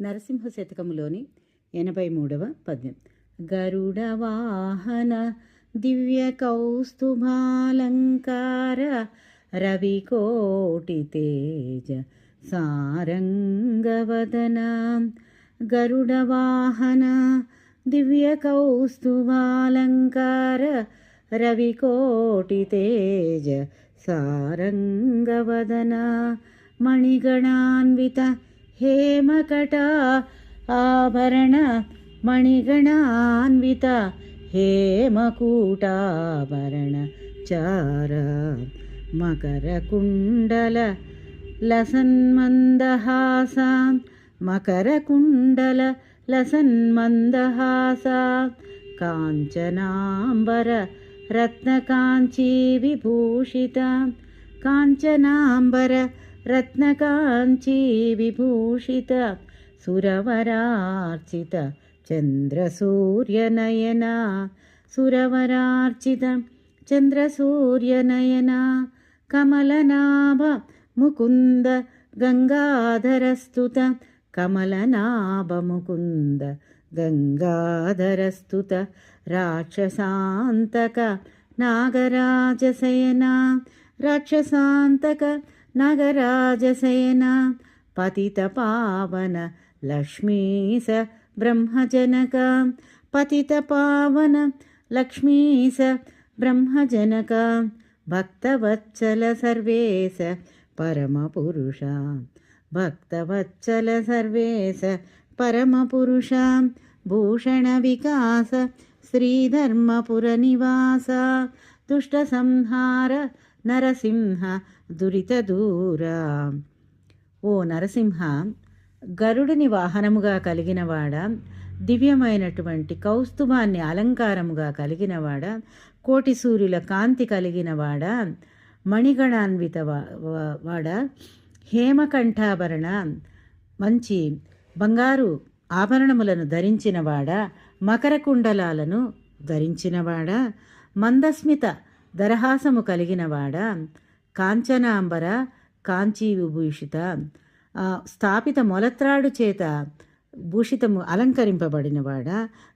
నరసింహ శతకములోని ఎనభై మూడవ పద్యం. గరుడ వాహన దివ్య కౌస్తుభాలంకార రవికోటి తేజ సారంగవదన. గరుడ వాహన దివ్య కౌస్తుభాలంకార రవికోటి తేజ సారంగవదన. మణిగణాన్విత हेमकटा आभरण मणिगणान्विता हेमकूटाभरण चार मकरकुण्डल लसन्मन्दहासां मकरकुण्डल लसन् काञ्चनाम्बर रत्नकाञ्ची विभूषितां काञ्चनाम्बर రత్నకాంచీ విభూషిత సురవరార్చిత చంద్రసూర్యనయన సురవరార్చిత చంద్రసూర్యనయన కమలనాభ ముకుంద గంగాధరస్తుత కమలనాభ ముకుంద గంగాధరస్తుత రాక్షసాంతక నాగరాజశయన రాక్షసాంతక నగరాజసేన పతిత పావన లక్ష్మీశ బ్రహ్మజనక పతిత పావన లక్ష్మీశ బ్రహ్మజనక భక్తవత్సల సర్వేశ పరమపురుష భక్తవత్సల సర్వేశ పరమపురుష భూషణ వికాస శ్రీధర్మపుర నివాస దుష్ట సంహార నరసింహ దురిత దూర. ఓ నరసింహ గరుడిని వాహనముగా కలిగినవాడ దివ్యమైనటువంటి కౌస్తుభాన్ని అలంకారముగా కలిగినవాడ కోటి సూర్యుల కాంతి కలిగినవాడ మణిగణాన్విత వాడ హేమకంఠాభరణ మంచి బంగారు ఆభరణములను ధరించినవాడ మకర కుండలాలను ధరించినవాడ మందస్మిత దరహాసము కలిగినవాడ కాంచనాంబర కాంచీ విభూషిత స్థాపిత మొలత్రాడు చేత భూషితము అలంకరింపబడినవాడ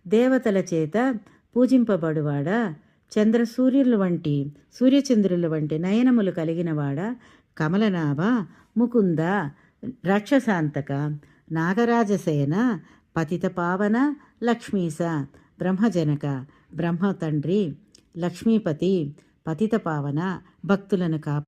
దేవతల చేత పూజింపబడువాడ చంద్రసూర్యుల వంటి సూర్యచంద్రుల వంటి నయనములు కలిగినవాడ కమలనాభ ముకుంద రాక్షసాంతక నాగరాజసేన పతిత పావన లక్ష్మీస బ్రహ్మజనక బ్రహ్మ తండ్రి లక్ష్మీపతి పతిత పావన భక్తులను కాపాడు